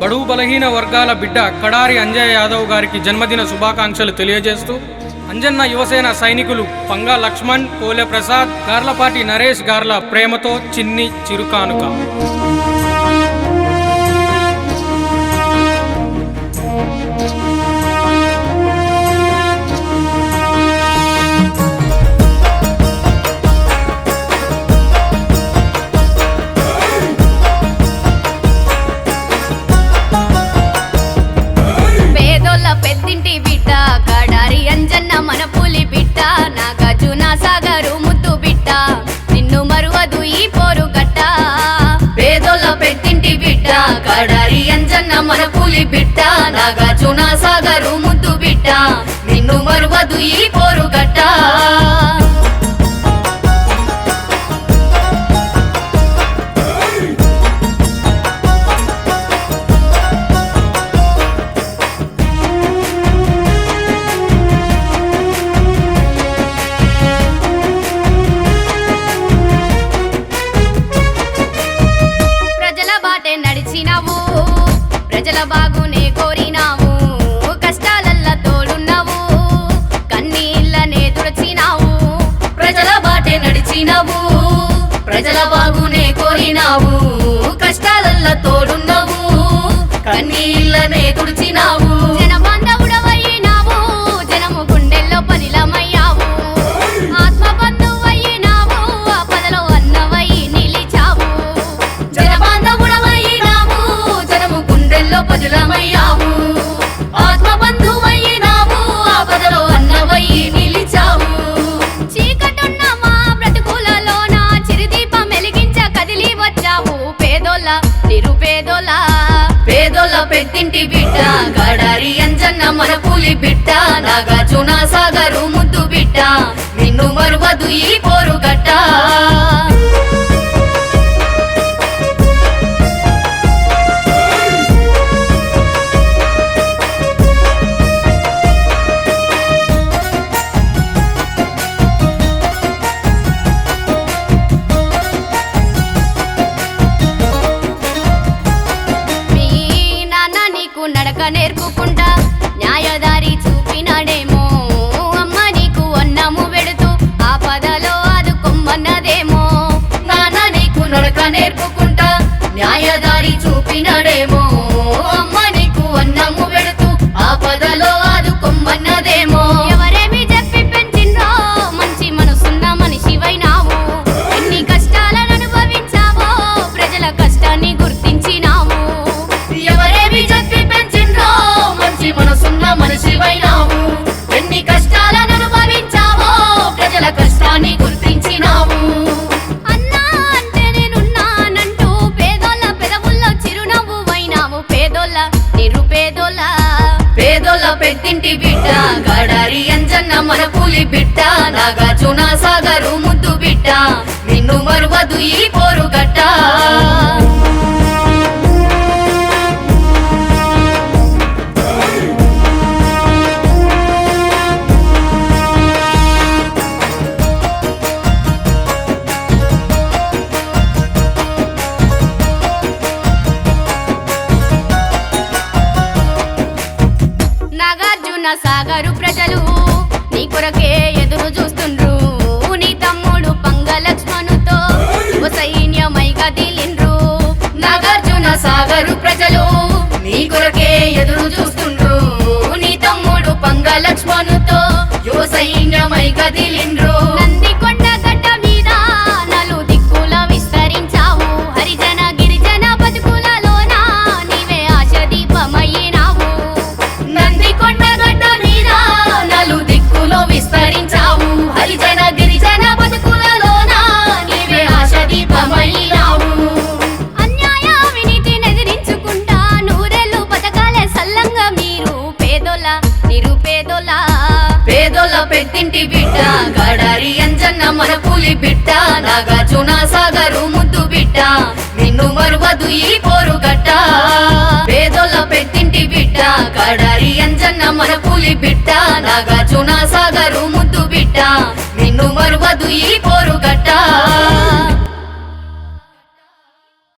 బడుగు బలహీన వర్గాల బిడ్డ కడారి అంజయ్ యాదవ్ గారికి జన్మదిన శుభాకాంక్షలు తెలియజేస్తూ అంజన్న యువసేన సైనికులు పంగా లక్ష్మణ్ కోలె ప్రసాద్ గార్లపాటి నరేష్ గార్ల ప్రేమతో చిన్ని చిరుకానుక. పులి బిడ్డ నాగార్జున సాగరు ముద్దు బిడ్డ. నిన్ను మరువదు ఈ పోరు గట్ట ప్రజల ప్రజల బాగునే కోరినావు కష్టాలల్ల తోడున్నావు కన్నీళ్ళనే తుడిచినావు ప్రజల బాటే నడిచినావు ప్రజల బాగునే కోరినావు కష్టాలల్ల తోడున్నావు కన్నీళ్ళనే తుడిచినావు. పేదోళ్ళ బిడ్డ గడారి అంజన్న మన కూలి బిడ్డ నాగార్జున సాగరు ముద్దు బిడ్డ. నిన్ను మరువదు ఈ పోరు గట్ట నీకు నేర్పుకుంటా. న్యాయదారి చూపినాడేమో అమ్మ నీకు అన్నము ఆ పదాలు ఆదుకొమ్మన్నదేమో నాన్న నీకు నడక నేర్పుకుంటా న్యాయదారి చూపినాడేమో. పేదోళ్ళ బిడ్డ? గడారి అంజన్న మన కూలి బిడ్డ. నాగార్జున సాగరు ముద్దు బిడ్డ. నిన్ను మరువదు ఈ ఉన్న సాగరు ప్రజలు నీ కొరకే ఎదురు చూస్తుండ్రు. నీ తమ్ముడు పంగ లక్ష్మణుతో సైన్యమై కదిలిండ్రు. నాగార్జున సాగరు ప్రజలు నీ కొరకే ఎదురు పేదోళ్ళ బిడ్డ? గడారి అంజన్న మన పులి బిడ్డ. నాగార్జున సాగరు ముద్దు బిడ్డ. నిన్ను మరువదు ఈ పోరు గట్ట పేదోళ్ళ పెట్టింటి బిడ్డ. గడారి అంజన్న మన పులి బిడ్డ. నాగార్జున సాగరు ముద్దు బిడ్డ. నిన్ను మరువదు ఈ పోరు